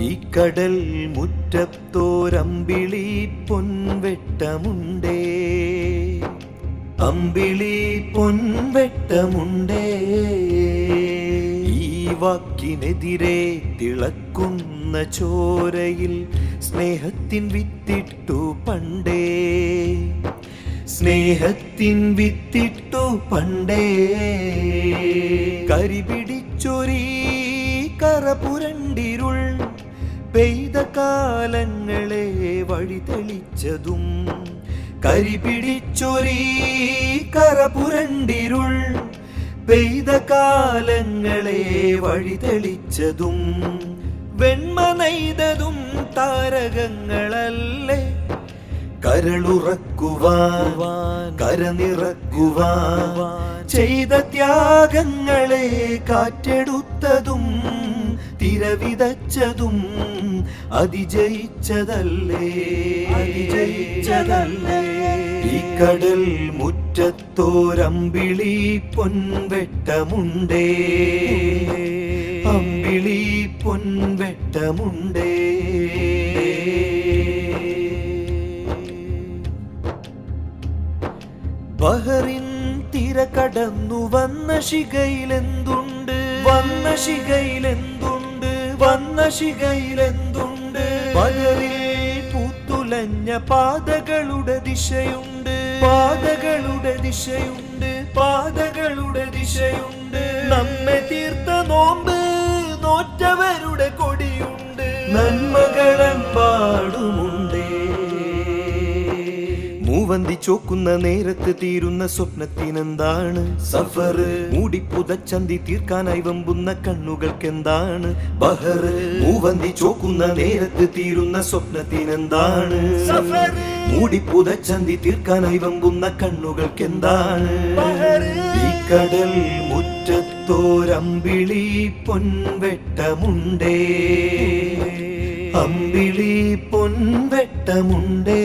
ഈ കടൽ മുറ്റത്തോരമ്പിളി പൊൻവെട്ടമുണ്ടേ. അമ്പിളി പൊൻവെട്ടമുണ്ടേ. ഈ വാക്കിനെതിരെ തിളക്കുന്ന ചോരയിൽ സ്നേഹത്തിൻ വിത്തിട്ടു പണ്ടേ. സ്നേഹത്തിൻ വിത്തിട്ടു പണ്ടേ. കരിപിടിച്ചൊരീ കറപുരണ്ടിരുൾ പെയ്ത കാലങ്ങളെ വഴി തെളിച്ചതും കരിപിടിച്ചൊരീ കറപുരണ്ടിരുൾ പെയ്ത കാലങ്ങളെ വഴി തെളിച്ചതും വെണ്മ നെയ്തതും താരകങ്ങളല്ലേ. കരളുറക്കുവാൻ കരനിറക്കുവാൻ ചെയ്ത ത്യാഗങ്ങളെ കാറ്റെടുത്തതും തിരവിതച്ചതും അതിജയിച്ചതല്ലേ? അതിജയിച്ചതല്ലേ? ഈ കടൽ മുറ്റത്തോരമ്പിളി പൊൻവെട്ടമുണ്ടേ? അമ്പിളി പൊൻവെട്ടമുണ്ടേ? ബഹറിൻ തിര കടന്നു വന്ന ശിഖയിലെന്തുണ്ട്? വന്ന ശിഖയിലെന്തുണ്ട്? ശിഖയിലെന്തുണ്ട് പകലിൽ പൂത്തുലഞ്ഞ പാതകളുടെ ദിശയുണ്ട്. പാതകളുടെ ദിശയുണ്ട്. പാതകളുടെ ദിശയുണ്ട്. നമ്മെ തീർത്ത നോമ്പ് നോറ്റവരുടെ കൊടിയുണ്ട്. നന്മകളെമ്പാടുമുണ്ടേ മൂവന്തി ചോക്കുന്ന നേരത്ത് തീരുന്ന സ്വപ്നത്തിനെന്താണ്? സഫർ. മൂടി പുതച്ചന്തി തീർക്കാനായി വമ്പുന്ന കണ്ണുകൾക്കെന്താണ്? ബഹർ. മൂവന്തി ചോക്കുന്ന നേരത്ത് തീരുന്ന സ്വപ്നത്തിനെന്താണ്? സഫർ. മൂടി പുതച്ചന്തി തീർക്കാനായി വമ്പുന്ന കണ്ണുകൾക്കെന്താണ്? ഈ കടൽ മുറ്റത്തോരമ്പിളി പൊൻവെട്ടമുണ്ടേ. അമ്പിളി പൊൻവെട്ടമുണ്ടേ.